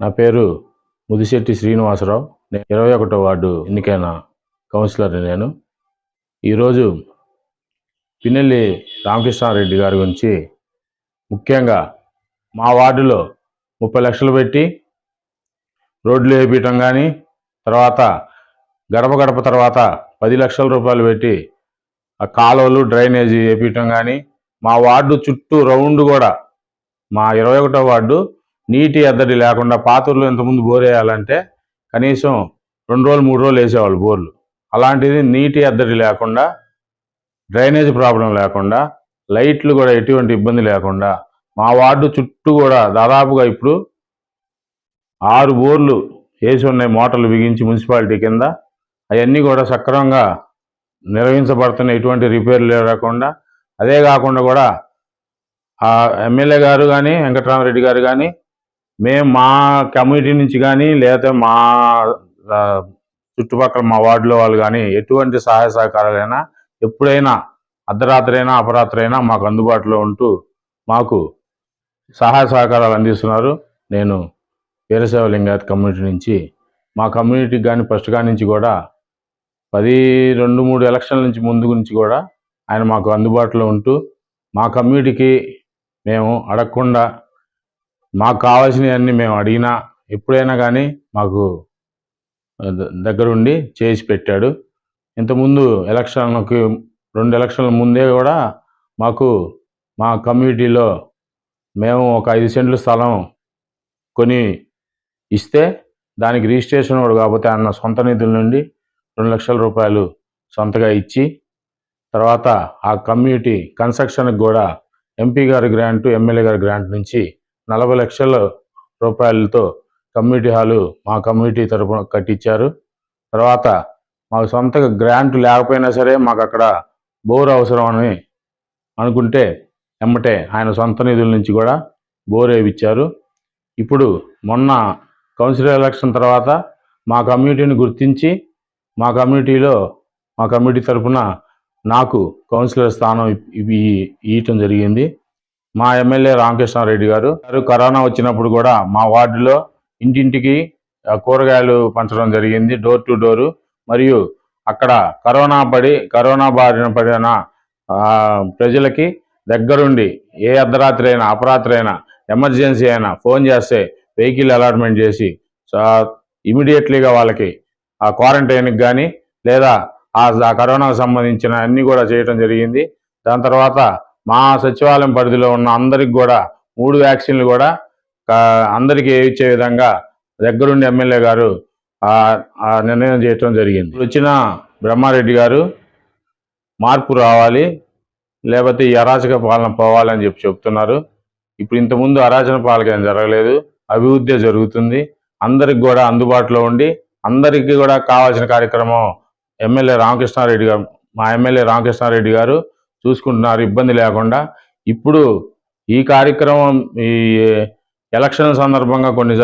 నా పేరు ముదిశెట్టి శ్రీనివాసరావు. నేను ఇరవై ఒకటో వార్డు ఎన్నికైన కౌన్సిలర్ నేను. ఈరోజు పిన్నెల్లి రామకృష్ణారెడ్డి గారి గురించి ముఖ్యంగా మా వార్డులో ముప్పై లక్షలు పెట్టి రోడ్లు వేపించడం కానీ తర్వాత గడప గడప తర్వాత పది లక్షల రూపాయలు పెట్టి ఆ కాలువలు డ్రైనేజీ వేపించడం కానీ మా వార్డు చుట్టూ రౌండ్ కూడా మా ఇరవై ఒకటో వార్డు నీటి ఎద్దడి లేకుండా పాతూరులో ఇంతకుముందు బోర్ వేయాలంటే కనీసం రెండు రోజులు మూడు రోజులు వేసేవాళ్ళు బోర్లు. అలాంటిది నీటి ఎద్దడి లేకుండా డ్రైనేజ్ ప్రాబ్లం లేకుండా లైట్లు కూడా ఎటువంటి ఇబ్బంది లేకుండా మా వార్డు చుట్టూ కూడా దాదాపుగా ఇప్పుడు ఆరు బోర్లు వేసి ఉన్నాయి మోటార్లు బిగించి మున్సిపాలిటీ కింద. అవన్నీ కూడా సక్రమంగా నిర్వహించబడుతున్నాయి ఎటువంటి రిపేర్లు లేకుండా. అదే కాకుండా కూడా ఆ ఎమ్మెల్యే గారు కానీ వెంకటరామరెడ్డి గారు కానీ మేము మా కమ్యూనిటీ నుంచి కానీ లేదా మా చుట్టుపక్కల మా వార్డులో వాళ్ళు కానీ ఎటువంటి సహాయ సహకారాలైనా ఎప్పుడైనా అర్ధరాత్రైనా అపరాత్రైనా మాకు అందుబాటులో ఉంటూ మాకు సహాయ సహకారాలు అందిస్తున్నారు. నేను వీరసేవ లింగాయత్ కమ్యూనిటీ నుంచి మా కమ్యూనిటీకి కానీ ఫస్ట్ కాడి నుంచి కూడా పది రెండు మూడు ఎలక్షన్ల నుంచి ముందు నుంచి కూడా ఆయన మాకు అందుబాటులో ఉంటూ మా కమ్యూనిటీకి మేము అడగకుండా మాకు కావాల్సినవన్నీ మేము అడిగినా ఎప్పుడైనా కానీ మాకు ద- దగ్గరుండి చేసి పెట్టాడు. ఇంతకుముందు ఎలక్షన్లకి రెండు ఎలక్షన్ల ముందే కూడా మాకు మా కమ్యూనిటీలో మేము ఒక ఐదు సెంట్ల స్థలం కొని ఇస్తే దానికి రిజిస్ట్రేషన్ కూడా కాకపోతే అన్న సొంత నిధుల నుండి రెండు లక్షల రూపాయలు సొంతగా ఇచ్చి తర్వాత ఆ కమ్యూనిటీ కన్స్ట్రక్షన్కి కూడా ఎంపీ గారి గ్రాంట్ ఎమ్మెల్యే గారి గ్రాంట్ నుంచి నలభై లక్షల రూపాయలతో కమ్యూనిటీ హాలు మా కమ్యూనిటీ తరపున కట్టించారు. తర్వాత మాకు సొంతగా గ్రాంట్ లేకపోయినా సరే మాకు అక్కడ బోర్ అవసరం అని అనుకుంటే ఎమ్మటే ఆయన సొంత నిధుల నుంచి కూడా బోర్ వేయించారు ఇప్పుడు మొన్న కౌన్సిలర్ ఎలక్షన్ తర్వాత మా కమ్యూనిటీని గుర్తించి మా కమ్యూనిటీలో మా కమ్యూనిటీ తరపున నాకు కౌన్సిలర్ స్థానం ఇవి ఇవ్వటం జరిగింది. మా ఎమ్మెల్యే రామకృష్ణారెడ్డి గారు. గారు కరోనా వచ్చినప్పుడు కూడా మా వార్డులో ఇంటింటికి కూరగాయలు పంచడం జరిగింది డోర్ టు డోరు. మరియు అక్కడ కరోనా పడి కరోనా బారిన పడిన ప్రజలకి దగ్గరుండి ఏ అర్ధరాత్రి అయినా అపరాత్రి అయినా ఎమర్జెన్సీ అయినా ఫోన్ చేస్తే వెహికల్ అలాట్మెంట్ చేసి ఇమీడియట్లీగా వాళ్ళకి ఆ క్వారంటైన్కి కానీ లేదా ఆ కరోనాకు సంబంధించిన అన్నీ కూడా చేయటం జరిగింది. దాని తర్వాత మా సచివాలయం పరిధిలో ఉన్న అందరికి కూడా మూడు వ్యాక్సిన్లు కూడా అందరికీ ఇచ్చే విధంగా దగ్గరుండి ఎమ్మెల్యే గారు నిర్ణయం చేయటం జరిగింది. వచ్చిన బ్రహ్మారెడ్డి గారు మార్పు రావాలి లేకపోతే ఈ అరాచక పాలన పోవాలని చెప్పి చెప్తున్నారు. ఇప్పుడు ఇంతకుముందు అరాచన పాలన జరగలేదు అభివృద్ధి జరుగుతుంది అందరికి కూడా అందుబాటులో ఉండి అందరికీ కూడా కావాల్సిన కార్యక్రమం ఎమ్మెల్యే రామకృష్ణారెడ్డి గారు మా ఎమ్మెల్యే రామకృష్ణారెడ్డి గారు చూసుకుంటున్నారు ఇబ్బంది లేకుండా. ఇప్పుడు ఈ కార్యక్రమం ఈ ఎలక్షన్ సందర్భంగా కొన్ని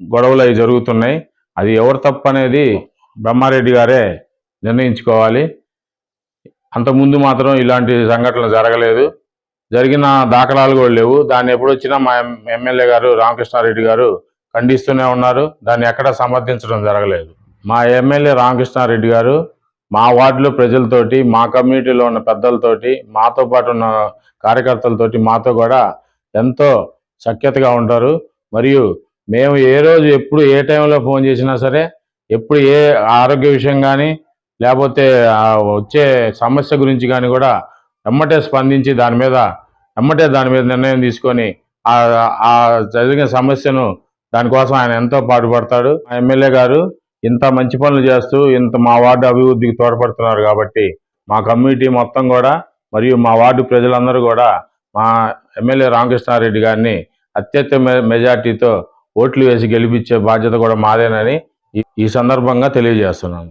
గొడవలు అవి జరుగుతున్నాయి. అది ఎవరు తప్పు అనేది బ్రహ్మారెడ్డి గారే నిర్ణయించుకోవాలి. అంతకుముందు మాత్రం ఇలాంటి సంఘటనలు జరగలేదు. జరిగిన దాఖలాలు కూడా లేవు. దాన్ని ఎప్పుడు వచ్చినా మా ఎమ్మెల్యే గారు రామకృష్ణారెడ్డి గారు ఖండిస్తూనే ఉన్నారు. దాన్ని ఎక్కడ సమర్థించడం జరగలేదు. మా ఎమ్మెల్యే రామకృష్ణారెడ్డి గారు మా వార్డులో ప్రజలతోటి మా కమ్యూనిటీలో ఉన్న పెద్దలతోటి మాతో పాటు ఉన్న కార్యకర్తలతోటి మాతో కూడా ఎంతో సఖ్యతగా ఉంటారు. మరియు మేము ఏ రోజు ఎప్పుడు ఏ టైంలో ఫోన్ చేసినా సరే ఎప్పుడు ఏ ఆరోగ్య విషయం కానీ లేకపోతే వచ్చే సమస్య గురించి కానీ కూడా ఎమ్మటే స్పందించి దాని మీద ఎమ్మటే దాని మీద నిర్ణయం తీసుకొని ఆ జరిగిన సమస్యను దానికోసం ఆయన ఎంతో పాటుపడతాడు. ఎమ్మెల్యే గారు ఇంత మంచి పనులు చేస్తూ ఇంత మా వార్డు అభివృద్ధికి తోడ్పడుతున్నారు కాబట్టి మా కమ్యూనిటీ మొత్తం కూడా మరియు మా వార్డు ప్రజలందరూ కూడా మా ఎమ్మెల్యే రామకృష్ణారెడ్డి గారిని అత్యధిక మె- మెజార్టీతో ఓట్లు వేసి గెలిపించే బాధ్యత కూడా మాదేనని ఈ- ఈ సందర్భంగా తెలియజేస్తున్నాను.